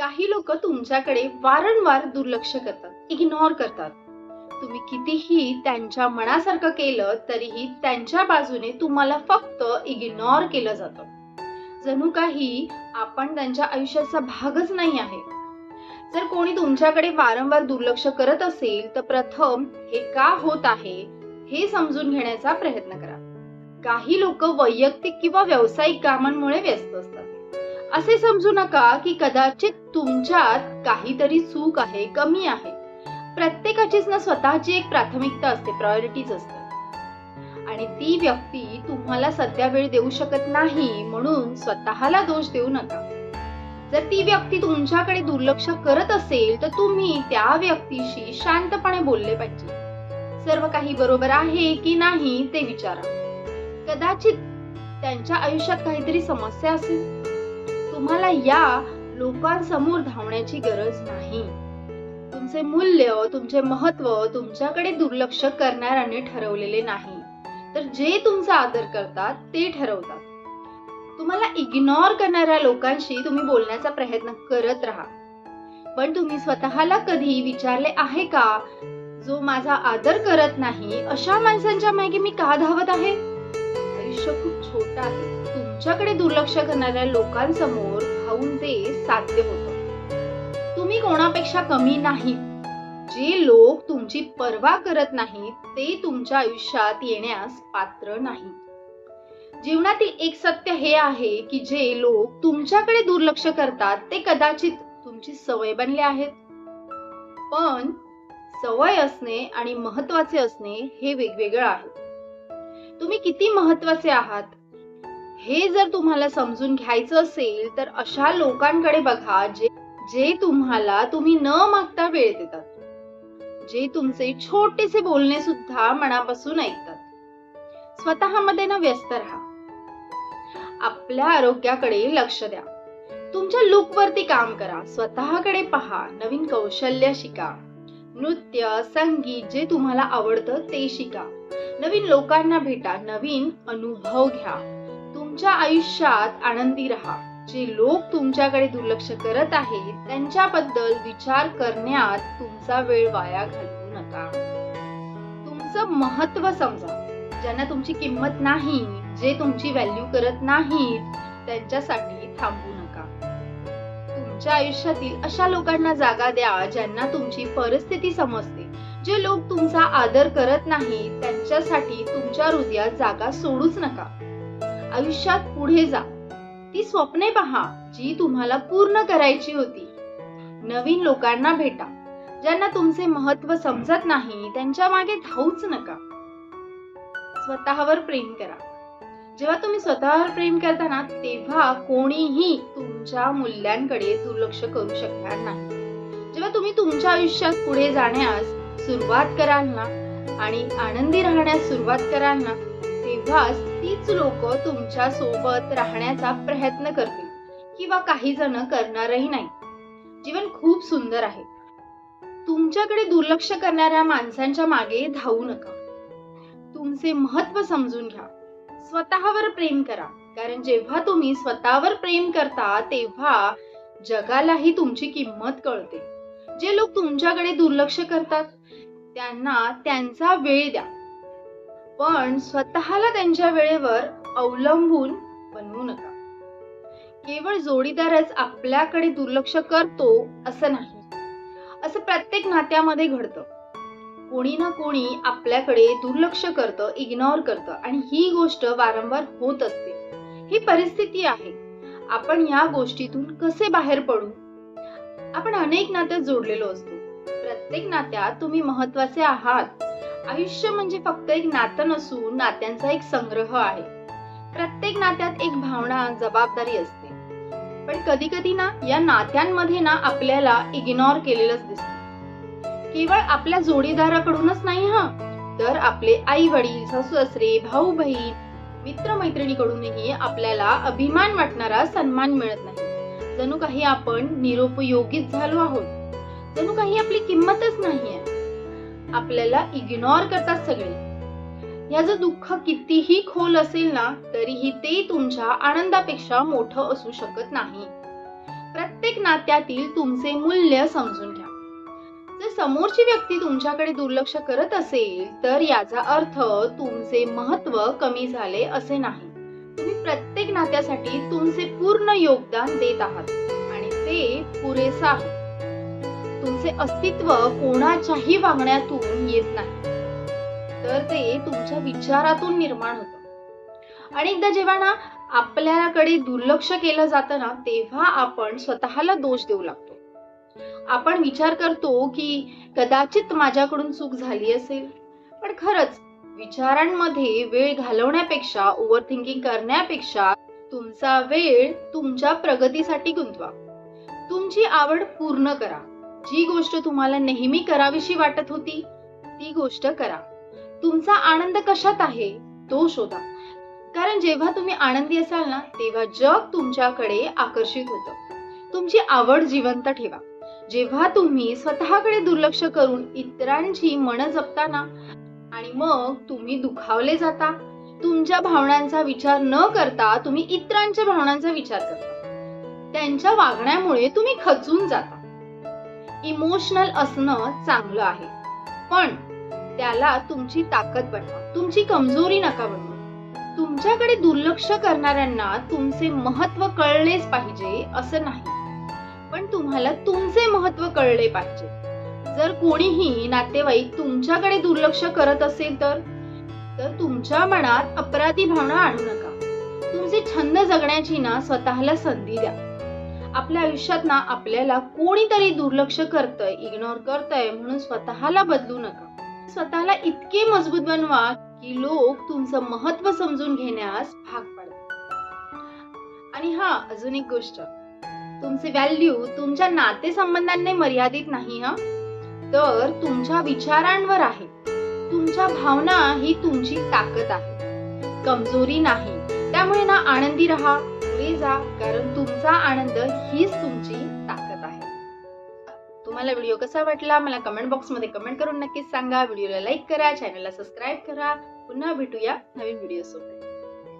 काही लोक तुमच्याकडे वारंवार दुर्लक्ष करतात इग्नोर करतात. तुम्ही कितीही त्यांच्या मनासारखं केलं तरीही त्यांच्या बाजूने तुम्हाला फक्त इग्नोर केलं जातं. जणू काही आपण त्यांच्या आयुष्याचा भागच नाही आहे. जर कोणी तुमच्याकडे वारंवार दुर्लक्ष करत असेल तर प्रथम हे का होत आहे हे समजून घेण्याचा प्रयत्न करा. काही लोक वैयक्तिक किंवा व्यावसायिक कामांमुळे व्यस्त असतात. असे समजू नका की कदाचित तुमच्यात काहीतरी चूक आहे कमी आहे. प्रत्येकाचीच ना स्वतःची एक प्राथमिकता असते प्रायोरिटीज असतात. आणि ती व्यक्ती तुम्हाला सध्या वेळ देऊ शकत नाही म्हणून स्वतःला दोष देऊ नका. जर ती व्यक्ती तुमच्याकडे दुर्लक्ष करत असेल तर तुम्ही त्या व्यक्तीशी शांतपणे बोलले पाहिजे. सर्व काही बरोबर आहे की नाही ते विचारा. कदाचित त्यांच्या आयुष्यात काहीतरी समस्या असेल. तुम्हाला या लोकांसमोर धावण्याची गरज नाही. तुमचे मूल्य तुमचे महत्त्व तुमच्याकडे दुर्लक्ष करणाऱ्याने ठरवलेले नाही. तर जे तुमचा आदर करतात ते ठरवतात. तुम्हाला इग्नोर करणाऱ्या लोकांशी तुम्ही बोलण्याचा प्रयत्न करत राहा. पण तुम्ही स्वतःला कधी विचारले आहे का जो माझा आदर करत नाही अशा माणसांच्या मागे मी का धावत आहे? आयुष्य खूप छोटा आहे. तुमच्याकडे दुर्लक्ष करणाऱ्या लोकांसमोर धावून ते साध्य होत. तुम्ही कोणापेक्षा कमी नाही. जे लोक तुमची पर्वा करत नाहीत ते तुमच्या आयुष्यात येण्यास पात्र नाही जीवनातील एक सत्य हे आहे की जे लोक तुमच्याकडे दुर्लक्ष करतात ते कदाचित तुमची सवय बनले आहेत. पण सवय असणे आणि महत्त्वाचे असणे हे वेगवेगळं आहे. तुम्ही किती महत्त्वाचे आहात हे जर तुम्हाला समजून घ्यायचं असेल तर अशा लोकांकडे बघा जे जे तुम्हाला तुम्ही न मागता वेळ देतात. जे तुमचे छोटेसे बोलणे सुद्धा मनापासून ऐकतात. स्वतःमध्ये ना व्यस्त राहा. आपल्या आरोग्याकडे लक्ष द्या. तुमच्या लुक वरती काम करा. स्वतःकडे पहा. नवीन कौशल्य शिका. नृत्य संगीत जे तुम्हाला आवडतं ते शिका. नवीन लोकांना भेटा. नवीन अनुभव घ्या. तुमच्या आयुष्यात आनंदी राहा. जे लोक तुमच्याकडे दुर्लक्ष करत आहेत त्यांच्याबद्दल विचार करण्यात तुमचा वेळ वाया घालवू नका. तुमचं महत्त्व समजा. ज्यांना तुमची किंमत नाही जे तुमची व्हॅल्यू करत नाहीत त्यांच्यासाठी थांबू नका. तुमच्या आयुष्यातील अशा लोकांना जागा द्या ज्यांना तुमची परिस्थिती समजते. जे लोक तुमचा आदर करत नाही त्यांच्यासाठी तुमच्या हृदयात जागा सोडूच नका. आयुष्यात पुढे जा. ती स्वप्ने पहा जी तुम्हाला पूर्ण करायची होती. नवीन लोकांना भेटा. ज्यांना तुमचे महत्त्व समजत नाही त्यांच्या मागे धावूच नका. स्वतःवर प्रेम करा. जेव्हा तुम्ही स्वतःवर प्रेम करता ना तेव्हा कोणीही तुमच्या मूल्यांकडे दुर्लक्ष करू शकणार नाही. जेव्हा तुम्ही तुमच्या आयुष्यात पुढे जाण्यास सुरुवात कराल ना आणि आनंदी राहण्यास सुरुवात कराल ना तेव्हाच तीच लोक तुमच्यासोबत राहण्याचा प्रयत्न करतील किंवा काही जण करणारही नाही. जीवन खूप सुंदर आहे. तुमच्याकडे दुर्लक्ष करणाऱ्या माणसांच्या मागे धावू नका. तुमचे महत्त्व समजून घ्या. स्वतःवर प्रेम करा. कारण जेव्हा तुम्ही स्वतःवर प्रेम करता तेव्हा जगालाही तुमची किंमत कळते. जे लोक तुमच्याकडे दुर्लक्ष करतात त्यांना त्यांचा वेळ द्या. पण स्वतःला त्यांच्या वेळेवर अवलंबून बनवू नका. केवळ जोडीदारच आपल्याकडे दुर्लक्ष करतो असं नाही. असं प्रत्येक नात्यामध्ये घडतं. कोणी ना कोणी आपल्याकडे दुर्लक्ष करतं इग्नोर करतं आणि ही गोष्ट वारंवार होत असते. ही परिस्थिती आहे. आपण या गोष्टीतून कसे बाहेर पडू? आपण अनेक नात्यात जोडलेलो असतो. प्रत्येक नात्यात तुम्ही महत्त्वाचे आहात. आयुष्य म्हणजे फक्त एक नातं नसून नात्यांचा एक संग्रह आहे. प्रत्येक नात्यात एक भावना जबाबदारी असते. पण कधी कधी ना या नात्यांमध्ये ना आपल्याला इग्नोर केलेलंच दिसत. केवळ आपल्या जोडीदाराकडूनच नाही हा. तर आपले आई वडील सासू सासरे भाऊ बहीण मित्र मैत्रिणीकडूनही आपल्याला अभिमान वाटणारा सन्मान मिळत नाही. जणू काही आपण निरुपयोगीच झालो आहोत. जणू काही आपली किंमतच नाहीये. आपल्याला इग्नोर करतात सगळे. याचं दुःख कितीही खोल असेल ना तरीही ते तुमच्या आनंदापेक्षा मोठं असू शकत नाही. प्रत्येक नात्यातील तुमचे मूल्य समजून घ्या. जर समोरची व्यक्ती तुमच्याकडे दुर्लक्ष करत असेल तर याचा अर्थ तुमचे महत्त्व कमी झाले असे नाही. तुम्ही प्रत्येक नात्यासाठी तुमचे पूर्ण योगदान देत आहात आणि ते पुरेसा आहे. तुमचे अस्तित्व कोणाच्याही वागण्यातून येत नाही. तर ते तुमच्या विचारातून निर्माण होतं. अनेकदा जेव्हा ना आपल्याकडे दुर्लक्ष केलं जातं ना तेव्हा आपण स्वतःला दोष देऊ लागतो. आपण विचार करतो की कदाचित माझ्याकडून चूक झाली असेल. पण खरंच विचारांमध्ये वेळ घालवण्यापेक्षा ओव्हर थिंकिंग करण्यापेक्षा तुमचा वेळ तुमच्या प्रगतीसाठी गुंतवा. तुमची आवड पूर्ण करा. जी गोष्ट तुम्हाला नेहमी करावीशी वाटत होती ती गोष्ट करा. तुमचा आनंद कशात आहे तो शोधा. कारण जेव्हा तुम्ही आनंदी असाल ना तेव्हा जग तुमच्याकडे आकर्षित होतं. तुमची आवड जिवंत ठेवा. जेव्हा तुम्ही स्वतःकडे दुर्लक्ष करून इतरांची मन जपताना आणि मग तुम्ही दुखावले जाता तुमच्या भावनांचा विचार न करता तुम्ही इतरांच्या भावनांचा विचार करता. त्यांच्या वागण्यामुळे तुम्ही खचून जाता. इमोशनल असणं चांगलं आहे. पण त्याला तुमची ताकद बनवा. तुमची कमजोरी नका बनवा. तुमच्याकडे दुर्लक्ष करणाऱ्यांना तुमचे महत्त्व कळलेच पाहिजे असं नाही. पण तुम्हाला तुमचे महत्त्व कळले पाहिजे. जर कोणीही नातेवाईक तुमच्याकडे दुर्लक्ष करत असेल तर तर तुमच्या मनात अपराधी भावना आणू नका. तुमचे छंद जगण्याची ना स्वतःला संधी द्या. आपल्या आयुष्यात ना आपल्याला कोणीतरी दुर्लक्ष करतंय इग्नोर करतंय म्हणून स्वतःला बदलू नका. स्वतःला इतके मजबूत बनवा की लोक तुमचं महत्त्व समजून घेण्यास भाग पडतात. आणि हा अजून एक गोष्ट. तुमचे व्हॅल्यू तुमच्या नातेसंबंधांनी मर्यादित नाही हा? तर तुमच्या विचारांवर आहे. तुमच्या भावना ही तुमची ताकद आहे. कमजोरी नाही. त्यामुळे ना आनंदी राहा. पुढे जा कारण तुमचा आनंद हीच तुमची ताकद आहे. तुम्हाला व्हिडिओ कसा वाटला मला कमेंट बॉक्समध्ये कमेंट करून नक्कीच सांगा. व्हिडिओला लाईक करा चॅनलला सबस्क्राईब करा. पुन्हा भेटूया नवीन व्हिडिओ सोबत.